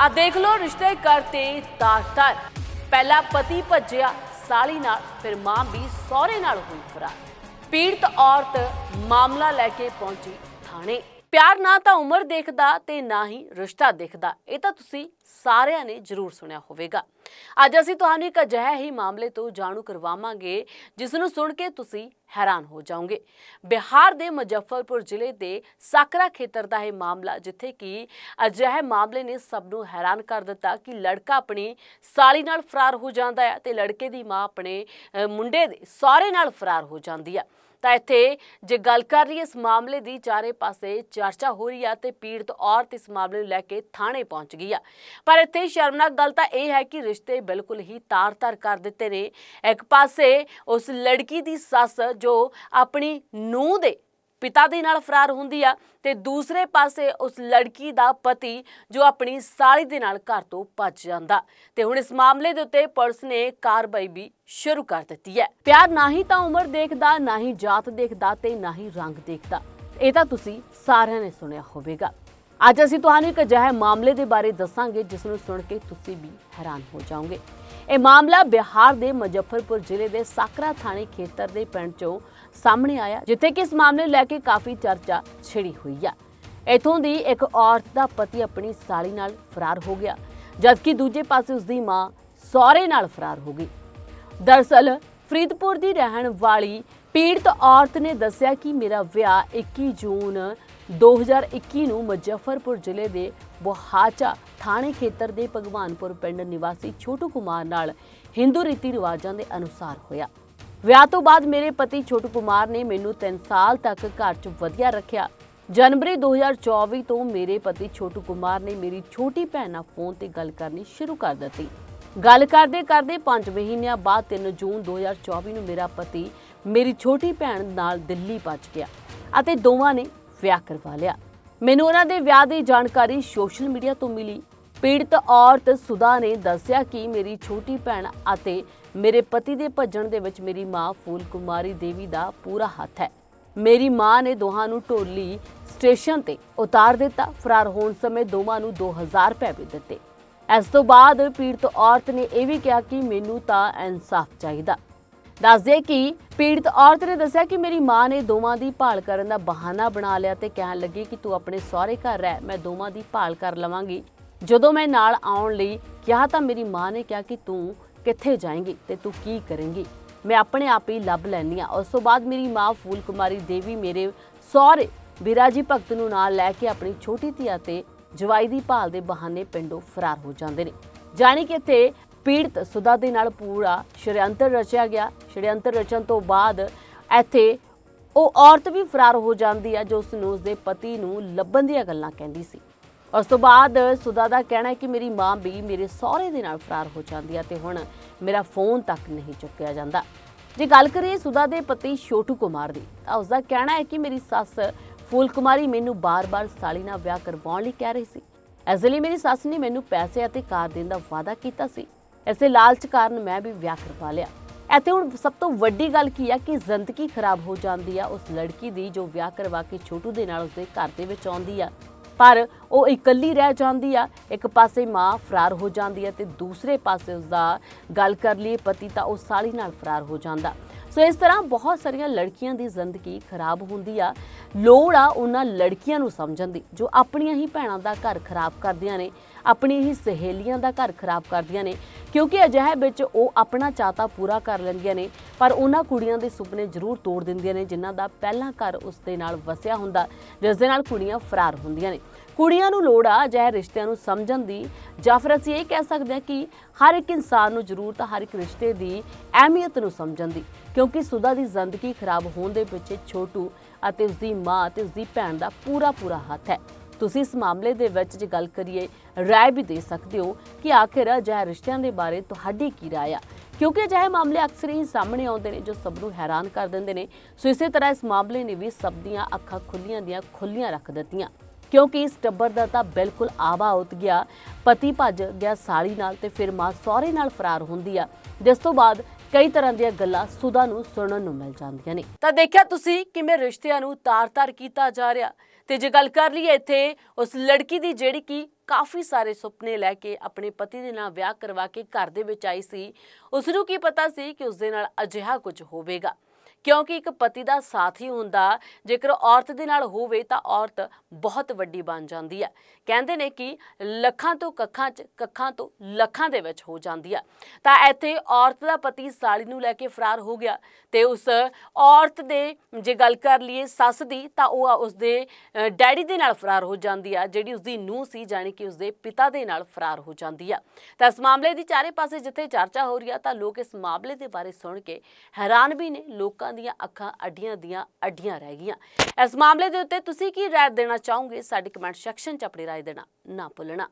ਆ ਦੇਖ ਲਓ, ਰਿਸ਼ਤੇ ਕਰਤੇ ਤਾਰ ਤਾਰ ਪਹਿਲਾ ਪਤੀ ਭੱਜਿਆ ਸਾਲੀ ਨਾਲ, ਫਿਰ ਮਾਂ ਵੀ ਸਹੁਰੇ ਨਾਲ ਹੋਈ ਫਰਾਰ। ਪੀੜਤ ਔਰਤ ਮਾਮਲਾ ਲੈ ਕੇ ਪਹੁੰਚੀ ਥਾਣੇ। ਪਿਆਰ ਨਾ ਤਾਂ ਉਮਰ ਦੇਖਦਾ ਤੇ ਨਾ ਹੀ ਰਿਸ਼ਤਾ ਦੇਖਦਾ। ਇਹ ਤਾਂ ਤੁਸੀਂ ਸਾਰਿਆਂ ਨੇ ਜ਼ਰੂਰ ਸੁਣਿਆ ਹੋਵੇਗਾ। ਅੱਜ ਅਸੀਂ ਤੁਹਾਨੂੰ ਇੱਕ ਅਜਿਹੇ ਹੀ ਮਾਮਲੇ ਤੋਂ ਜਾਣੂ ਕਰਵਾਵਾਂਗੇ, ਜਿਸ ਨੂੰ ਸੁਣ ਕੇ ਤੁਸੀਂ ਹੈਰਾਨ ਹੋ ਜਾਓਗੇ। ਬਿਹਾਰ ਦੇ ਮੁਜ਼ੱਫਰਪੁਰ ਜ਼ਿਲ੍ਹੇ ਦੇ ਸਾਕਰਾ ਖੇਤਰ ਦਾ ਇਹ ਮਾਮਲਾ, ਜਿੱਥੇ ਕਿ ਅਜਿਹੇ ਮਾਮਲੇ ਨੇ ਸਭ ਨੂੰ ਹੈਰਾਨ ਕਰ ਦਿੱਤਾ ਕਿ ਲੜਕਾ ਆਪਣੀ ਸਾਲੀ ਨਾਲ ਫਰਾਰ ਹੋ ਜਾਂਦਾ ਹੈ ਤੇ ਲੜਕੇ ਦੀ ਮਾਂ ਆਪਣੇ ਮੁੰਡੇ ਦੇ ਸਹੁਰੇ ਨਾਲ ਫਰਾਰ ਹੋ ਜਾਂਦੀ ਹੈ। ਤਾਂ ਇੱਥੇ ਜੇ ਗੱਲ ਕਰ ਰਹੀ ਇਸ ਮਾਮਲੇ ਦੀ ਚਾਰੇ ਪਾਸੇ ਚਰਚਾ ਹੋ ਰਹੀ ਆ ਤੇ ਪੀੜਤ ਔਰਤ ਇਸ ਮਾਮਲੇ ਨੂੰ ਲੈ ਕੇ ਥਾਣੇ ਪਹੁੰਚ ਗਈ ਆ। ਪਰ ਇੱਥੇ ਸ਼ਰਮਨਾਕ ਗੱਲ ਤਾਂ ਇਹ ਹੈ ਕਿ ਰਿਸ਼ਤੇ ਬਿਲਕੁਲ ਹੀ ਤਾਰ-ਤਾਰ ਕਰ ਦਿੱਤੇ ਨੇ। ਇੱਕ ਪਾਸੇ ਉਸ ਲੜਕੀ ਦੀ ਸੱਸ ਜੋ ਆਪਣੀ ਨੂੰਹ ਦੇ ਪਿਤਾ ਦੇ ਨਾਲ ਫਰਾਰ ਹੁੰਦੀ ਆ ਤੇ ਦੂਸਰੇ ਪਾਸੇ ਉਸ ਲੜਕੀ ਦਾ ਪਤੀ ਜੋ ਆਪਣੀ ਸਾਲੀ ਦੇ ਨਾਲ ਘਰ ਤੋਂ ਭੱਜ ਜਾਂਦਾ। ਤੇ ਹੁਣ ਇਸ ਮਾਮਲੇ ਦੇ ਉੱਤੇ ਪੁਲਿਸ ਨੇ ਕਾਰਵਾਈ ਵੀ ਸ਼ੁਰੂ ਕਰ ਦਿੱਤੀ ਹੈ। ਪਿਆਰ ਨਾ ਹੀ ਤਾਂ ਉਮਰ ਦੇਖਦਾ, ਨਾ ਹੀ ਜਾਤ ਦੇਖਦਾ ਤੇ ਨਾ ਹੀ ਰੰਗ ਦੇਖਦਾ। ਇਹ ਤਾਂ ਤੁਸੀਂ ਸਾਰਿਆਂ ਨੇ ਸੁਣਿਆ ਹੋਵੇਗਾ। ਅੱਜ ਅਸੀਂ ਤੁਹਾਨੂੰ ਇੱਕ ਅਜਿਹੇ ਮਾਮਲੇ ਦੇ ਬਾਰੇ ਦੱਸਾਂਗੇ, ਜਿਸ ਨੂੰ ਸੁਣ ਕੇ ਤੁਸੀਂ ਵੀ ਹੈਰਾਨ ਹੋ ਜਾਓਗੇ। ਇਹ ਮਾਮਲਾ ਬਿਹਾਰ ਦੇ ਮੁਜ਼ੱਫਰਪੁਰ ਜ਼ਿਲ੍ਹੇ ਦੇ ਸਾਕਰਾ ਥਾਣੇ ਖੇਤਰ ਦੇ ਪਿੰਡ ਚੋਂ ਸਾਹਮਣੇ ਆਇਆ, ਜਿੱਥੇ ਕਿ ਇਸ ਮਾਮਲੇ ਨੂੰ ਲੈ ਕੇ ਕਾਫੀ ਚਰਚਾ ਛਿੜੀ ਹੋਈ ਆ। ਇਥੋਂ ਦੀ ਇੱਕ ਔਰਤ ਦਾ ਪਤੀ ਆਪਣੀ ਸਾਲੀ ਨਾਲ ਫਰਾਰ ਹੋ ਗਿਆ, ਜਦਕਿ ਦੂਜੇ ਪਾਸੇ ਉਸ ਦੀ ਮਾਂ ਸਹੁਰੇ ਨਾਲ ਫਰਾਰ ਹੋ ਗਈ। ਦਰਸਲ, ਫਰੀਦਪੁਰ ਦੀ ਰਹਿਣ ਵਾਲੀ ਪੀੜਤ ਔਰਤ ਨੇ ਦੱਸਿਆ ਕਿ ਮੇਰਾ ਵਿਆਹ 21 ਜੂਨ 2021 ਨੂੰ ਮੁਜ਼ੱਫਰਪੁਰ ਜ਼ਿਲ੍ਹੇ ਦੇ ਬੋਹਾਚਾ ਥਾਣੇ ਖੇਤਰ ਦੇ ਭਗਵਾਨਪੁਰ ਪਿੰਡ ਨਿਵਾਸੀ ਛੋਟੂ ਕੁਮਾਰ ਨਾਲ ਹਿੰਦੂ ਰੀਤੀ ਰਿਵਾਜਾਂ ਦੇ ਅਨੁਸਾਰ ਹੋਇਆ। ਵਿਆਹ ਤੋਂ ਬਾਅਦ ਮੇਰੇ ਪਤੀ ਛੋਟੂ ਕੁਮਾਰ ਨੇ ਮੈਨੂੰ 3 ਸਾਲ ਤੱਕ ਘਰ 'ਚ ਵਧੀਆ ਰੱਖਿਆ। ਜਨਵਰੀ 2024 ਤੋਂ ਮੇਰੇ ਪਤੀ ਛੋਟੂ ਕੁਮਾਰ ਨੇ ਮੇਰੀ ਛੋਟੀ ਭੈਣ ਨਾਲ ਫੋਨ ਤੇ ਗੱਲ ਕਰਨੀ ਸ਼ੁਰੂ ਕਰ ਦਿੱਤੀ। ਗੱਲ ਕਰਦੇ ਕਰਦੇ 5 ਮਹੀਨਿਆਂ ਬਾਅਦ 3 ਜੂਨ 2024 ਨੂੰ ਮੇਰਾ ਪਤੀ ਮੇਰੀ ਛੋਟੀ ਭੈਣ ਨਾਲ ਦਿੱਲੀ ਪਹੁੰਚ ਗਿਆ ਅਤੇ ਦੋਵਾਂ ਨੇ ਵਿਆਹ ਕਰਵਾ ਲਿਆ। ਮੈਨੂੰ ਉਹਨਾਂ ਦੇ ਵਿਆਹ ਦੀ ਜਾਣਕਾਰੀ ਸੋਸ਼ਲ ਮੀਡੀਆ ਤੋਂ ਮਿਲੀ। ਪੀੜਤ ਔਰਤ ਸੁਦਾ ਨੇ ਦੱਸਿਆ ਕਿ ਮੇਰੀ ਛੋਟੀ ਭੈਣ ਅਤੇ ਮੇਰੇ ਪਤੀ ਦੇ ਭੱਜਣ ਦੇ ਵਿੱਚ ਮੇਰੀ ਮਾਂ ਫੂਲ ਕੁਮਾਰੀ ਦੇਵੀ ਦਾ ਪੂਰਾ ਹੱਥ ਹੈ। ਮੇਰੀ ਮਾਂ ਨੇ ਦੋਹਾਂ ਨੂੰ ਢੋਲੀ ਸਟੇਸ਼ਨ ਤੇ ਉਤਾਰ ਦਿੱਤਾ। ਫਰਾਰ ਹੋਣ ਸਮੇਂ ਦੋਵਾਂ ਨੂੰ 2000 ਰੁਪਏ ਵੀ ਦਿੱਤੇ। ਇਸ ਤੋਂ ਬਾਅਦ ਪੀੜਤ ਔਰਤ ਨੇ ਇਹ ਵੀ ਕਿਹਾ ਕਿ ਮੈਨੂੰ ਤਾਂ ਇਨਸਾਫ ਚਾਹੀਦਾ। ਦੱਸਦੇ ਕਿ ਪੀੜਤ ਔਰਤ ਨੇ ਦੱਸਿਆ ਕਿ ਮੇਰੀ ਮਾਂ ਨੇ ਦੋਵਾਂ ਦੀ ਭਾਲ ਕਰਨ ਦਾ ਬਹਾਨਾ ਬਣਾ ਲਿਆ ਤੇ ਕਹਿਣ ਲੱਗੀ ਕਿ ਤੂੰ ਆਪਣੇ ਸਹੁਰੇ ਘਰ ਰਹਿ, ਮੈਂ ਦੋਵਾਂ ਦੀ ਭਾਲ ਕਰ ਲਵਾਂਗੀ। ਜਦੋਂ ਮੈਂ ਨਾਲ ਆਉਣ ਲਈ ਕਿਹਾ ਤਾਂ ਮੇਰੀ ਮਾਂ ਨੇ ਕਿਹਾ ਕਿ ਤੂੰ ਕਿੱਥੇ ਜਾਏਂਗੀ ਤੇ ਤੂੰ ਕੀ ਕਰੇਂਗੀ। ਮੈਂ ਆਪਣੇ ਆਪ ਹੀ ਲੱਭ ਲੈਂਦੀ ਹਾਂ। ਉਸ ਤੋਂ ਬਾਅਦ ਮੇਰੀ ਮਾਂ ਫੂਲ ਕੁਮਾਰੀ ਦੇਵੀ ਮੇਰੇ ਸਹੁਰੇ ਬਿਰਾਜੀ ਭਗਤ ਨੂੰ ਨਾਲ ਲੈ ਕੇ ਆਪਣੀ ਛੋਟੀ ਧੀਆ ਤੇ ਜਵਾਈ ਦੀ ਭਾਲ ਦੇ ਬਹਾਨੇ ਪਿੰਡੋਂ ਫਰਾਰ ਹੋ ਜਾਂਦੇ ਨੇ। ਜਾਣੀ ਕਿ ਇੱਥੇ ਪੀੜਤ ਸੁਦਾ ਦੇ ਨਾਲ ਪੂਰਾ ਸ਼੍ਰਯੰਤਰ ਰਚਿਆ ਗਿਆ। ਸ਼੍ਰਯੰਤਰ ਰਚਨ ਤੋਂ ਬਾਅਦ ਇੱਥੇ ਉਹ ਔਰਤ ਵੀ ਫਰਾਰ ਹੋ ਜਾਂਦੀ ਹੈ ਜੋ ਉਸ ਨੂੰ ਉਸਦੇ ਪਤੀ ਨੂੰ ਲੱਭਣ ਦੀਆਂ ਗੱਲਾਂ ਕਹਿੰਦੀ ਸੀ। ਉਸ ਤੋਂ ਬਾਅਦ ਸੁਦਾ ਦਾ ਕਹਿਣਾ ਹੈ ਕਿ ਮੇਰੀ ਮਾਂ ਵੀ ਮੇਰੇ ਸਹੁਰੇ ਦੇ ਨਾਲ ਫਰਾਰ ਹੋ ਜਾਂਦੀ ਹੈ ਤੇ ਹੁਣ ਮੇਰਾ ਫੋਨ ਤੱਕ ਨਹੀਂ ਚੁੱਕਿਆ ਜਾਂਦਾ। ਜੇ ਗੱਲ ਕਰੀਏ ਸੁਦਾ ਦੇ ਪਤੀ ਛੋਟੂ ਕੁਮਾਰ ਦੀ, ਤਾਂ ਉਸ ਦਾ ਕਹਿਣਾ ਹੈ ਕਿ ਮੇਰੀ ਸੱਸ ਫੂਲ ਕੁਮਾਰੀ ਮੈਨੂੰ ਬਾਰ-ਬਾਰ ਸਾਲੀ ਨਾਲ ਵਿਆਹ ਕਰਵਾਉਣ ਲਈ ਕਹਿ ਰਹੀ ਸੀ। ਇਸ ਲਈ ਮੇਰੀ ਸੱਸ ਨੇ ਮੈਨੂੰ ਪੈਸੇ ਅਤੇ ਕਾਰ ਦੇਣ ਦਾ ਵਾਅਦਾ ਕੀਤਾ ਸੀ। ਇਸੇ ਲਾਲਚ ਕਾਰਨ ਮੈਂ ਵੀ ਵਿਆਹ ਕਰਵਾ ਲਿਆ। ਇੱਥੇ ਹੁਣ ਸਭ ਤੋਂ ਵੱਡੀ ਗੱਲ ਕੀ ਆ ਕਿ ਜ਼ਿੰਦਗੀ ਖਰਾਬ ਹੋ ਜਾਂਦੀ ਆ ਉਸ ਲੜਕੀ ਦੀ ਜੋ ਵਿਆਹ ਕਰਵਾ ਕੇ ਛੋਟੂ ਦੇ ਨਾਲ ਉਸਦੇ ਘਰ ਦੇ ਵਿੱਚ ਆਉਂਦੀ ਆ ਪਰ ਉਹ ਇਕੱਲੀ ਰਹਿ ਜਾਂਦੀ ਆ। ਇੱਕ ਪਾਸੇ ਮਾਂ ਫਰਾਰ ਹੋ ਜਾਂਦੀ ਆ ਤੇ ਦੂਸਰੇ ਪਾਸੇ ਉਸਦਾ ਗੱਲ ਕਰ ਲਈਏ ਪਤੀ ਤਾਂ ਉਹ ਸਾਲੀ ਨਾਲ ਫਰਾਰ ਹੋ ਜਾਂਦਾ। ਸੋ ਇਸ ਤਰ੍ਹਾਂ ਬਹੁਤ ਸਾਰੀਆਂ ਲੜਕੀਆਂ ਦੀ ਜ਼ਿੰਦਗੀ ਖਰਾਬ ਹੁੰਦੀ ਆ। ਲੋੜ ਆ ਉਹਨਾਂ ਲੜਕੀਆਂ ਨੂੰ ਸਮਝਣ ਦੀ, ਜੋ ਆਪਣੀਆਂ ਹੀ ਭੈਣਾਂ ਦਾ ਘਰ ਖਰਾਬ ਕਰਦੀਆਂ ਨੇ ਆਪਣੀ ਹੀ ਸਹੇਲੀਆਂ ਦਾ ਘਰ ਖਰਾਬ ਕਰਦੀਆਂ ਨੇ, ਕਿਉਂਕਿ ਅਜਿਹੇ ਵਿੱਚ ਉਹ ਆਪਣਾ ਚਾਹਤਾ ਪੂਰਾ ਕਰ ਲੈਂਦੀਆਂ ਨੇ, ਪਰ ਉਹਨਾਂ ਕੁੜੀਆਂ ਦੇ ਸੁਪਨੇ ਜ਼ਰੂਰ ਤੋੜ ਦਿੰਦੀਆਂ ਨੇ, ਜਿਨ੍ਹਾਂ ਦਾ ਪਹਿਲਾ ਘਰ ਉਸ ਦੇ ਨਾਲ ਵਸਿਆ ਹੁੰਦਾ, ਜਿਸ ਦੇ ਨਾਲ ਕੁੜੀਆਂ ਫਰਾਰ ਹੁੰਦੀਆਂ ਨੇ। ਕੁੜੀਆਂ ਨੂੰ ਲੋੜ ਆ ਅਜਿਹੇ ਰਿਸ਼ਤਿਆਂ ਨੂੰ ਸਮਝਣ ਦੀ, ਜਾਂ ਫਿਰ ਅਸੀਂ ਇਹ ਕਹਿ ਸਕਦੇ ਹਾਂ ਕਿ ਹਰ ਇੱਕ ਇਨਸਾਨ ਨੂੰ ਜ਼ਰੂਰਤ, ਹਰ ਇੱਕ ਰਿਸ਼ਤੇ ਦੀ ਅਹਿਮੀਅਤ ਨੂੰ ਸਮਝਣ ਦੀ ਕਿਉਂਕਿ ਸੁਦਾ ਦੀ ਜ਼ਿੰਦਗੀ ਖਰਾਬ ਹੋਣ ਦੇ ਪਿੱਛੇ ਛੋਟੂ ਅਤੇ ਉਸ ਦੀ ਮਾਂ ਅਤੇ ਉਸ ਦੀ ਭੈਣ ਦਾ ਪੂਰਾ ਪੂਰਾ ਹੱਥ ਹੈ। ਤੁਸੀਂ ਇਸ ਮਾਮਲੇ ਦੇ ਵਿੱਚ ਜੇ ਗੱਲ ਕਰੀਏ, ਰਾਏ ਵੀ ਦੇ ਸਕਦੇ ਹੋ ਕਿ ਆਖਿਰ ਅਜਿਹੇ ਰਿਸ਼ਤਿਆਂ ਦੇ ਬਾਰੇ ਤੁਹਾਡੀ ਕੀ ਰਾਏ ਆ? ਕਿਉਂਕਿ ਅਜਿਹੇ ਮਾਮਲੇ ਅਕਸਰ ਹੀ ਸਾਹਮਣੇ ਆਉਂਦੇ ਨੇ ਜੋ ਸਭ ਨੂੰ ਹੈਰਾਨ ਕਰ ਦਿੰਦੇ ਨੇ। ਸੋ ਇਸੇ ਤਰ੍ਹਾਂ ਇਸ ਮਾਮਲੇ ਨੇ ਵੀ ਸਭ ਦੀਆਂ ਅੱਖਾਂ ਖੁੱਲੀਆਂ ਦੀਆਂ ਖੁੱਲੀਆਂ ਰੱਖ ਦਿੱਤੀਆਂ। ਕਿਉਂਕਿ ਇਸ ਟੱਬਰ ਦਾ ਤਾਂ ਬਿਲਕੁਲ ਆਵਾ ਉਤ ਗਿਆ। ਪਤੀ ਭੱਜ ਗਿਆ ਸਾਲੀ ਨਾਲ ਤੇ ਫਿਰ ਮਾਂ ਸਹੁਰੇ ਨਾਲ ਫਰਾਰ ਹੁੰਦੀ ਆ। ਜਿਸ ਤੋਂ ਬਾਅਦ ਕਈ ਤਰ੍ਹਾਂ ਦੀਆਂ ਗੱਲਾਂ ਸੁਦਾ ਨੂੰ ਸੁਣਨ ਨੂੰ ਮਿਲ ਜਾਂਦੀਆਂ ਨੇ। ਤਾਂ ਦੇਖਿਆ ਤੁਸੀਂ ਕਿਵੇਂ ਰਿਸ਼ਤਿਆਂ ਨੂੰ ਤਾਰ-ਤਾਰ ਕੀਤਾ ਜਾ ਰਿਹਾ। ਤੇ ਜੇ ਗੱਲ ਕਰ ਲਈਏ ਇੱਥੇ, ਉਸ ਲੜਕੀ ਦੀ ਜਿਹੜੀ ਕਿ ਕਾਫੀ ਸਾਰੇ ਸੁਪਨੇ ਲੈ ਕੇ ਆਪਣੇ ਪਤੀ ਦੇ ਨਾਲ ਵਿਆਹ ਕਰਵਾ ਕੇ ਘਰ ਦੇ ਵਿੱਚ ਆਈ ਸੀ ਉਸ ਨੂੰ ਕੀ ਪਤਾ ਸੀ ਕਿ ਉਸ ਦੇ ਨਾਲ ਅਜਿਹਾ ਕੁਝ ਹੋਵੇਗਾ। ਕਿਉਂਕਿ ਇੱਕ ਪਤੀ ਦਾ ਸਾਥੀ ਹੁੰਦਾ, ਜੇਕਰ ਔਰਤ ਦੇ ਨਾਲ ਹੋਵੇ ਤਾਂ ਔਰਤ ਬਹੁਤ ਵੱਡੀ ਬਣ ਜਾਂਦੀ ਹੈ। ਕਹਿੰਦੇ ਨੇ ਕਿ ਲੱਖਾਂ ਤੋਂ ਕੱਖਾਂ 'ਚ, ਕੱਖਾਂ ਤੋਂ ਲੱਖਾਂ ਦੇ ਵਿੱਚ ਹੋ ਜਾਂਦੀ ਹੈ। ਤਾਂ ਇੱਥੇ ਔਰਤ ਦਾ ਪਤੀ ਸਾਲੀ ਨੂੰ ਲੈ ਕੇ ਫਰਾਰ ਹੋ ਗਿਆ ਤੇ ਉਸ ਔਰਤ ਦੇ ਜੇ ਗੱਲ ਕਰ ਲਈਏ ਸੱਸ ਦੀ, ਤਾਂ ਉਹ ਉਸ ਦੇ ਡੈਡੀ ਦੇ ਨਾਲ ਫਰਾਰ ਹੋ ਜਾਂਦੀ ਆ, ਜਿਹੜੀ ਉਸ ਦੀ ਨੂੰਹ ਸੀ, ਜਾਣੀ ਕਿ ਉਸ ਦੇ ਪਿਤਾ ਦੇ ਨਾਲ ਫਰਾਰ ਹੋ ਜਾਂਦੀ ਆ। ਤਾਂ ਇਸ ਮਾਮਲੇ ਦੀ ਚਾਰੇ ਪਾਸੇ ਜਿੱਥੇ ਚਰਚਾ ਹੋ ਰਹੀ ਆ, ਤਾਂ ਲੋਕ ਇਸ ਮਾਮਲੇ ਦੇ ਬਾਰੇ ਸੁਣ ਕੇ ਹੈਰਾਨ ਵੀ ਨੇ, ਲੋਕਾਂ ਲੋਕਾਂ ਦੀਆਂ ਅੱਖਾਂ, ਅੱਡੀਆਂ ਦੀਆਂ ਅੱਡੀਆਂ ਰਹਿ ਗਈਆਂ। ਇਸ ਮਾਮਲੇ ਦੇ ਉੱਤੇ ਤੁਸੀਂ ਕੀ ਰਾਏ ਦੇਣਾ ਚਾਹੋਗੇ? ਸਾਡੇ ਕਮੈਂਟ ਸੈਕਸ਼ਨ 'ਚ ਆਪਣੀ ਰਾਏ ਦੇਣਾ, ਨਾ ਭੁੱਲਣਾ।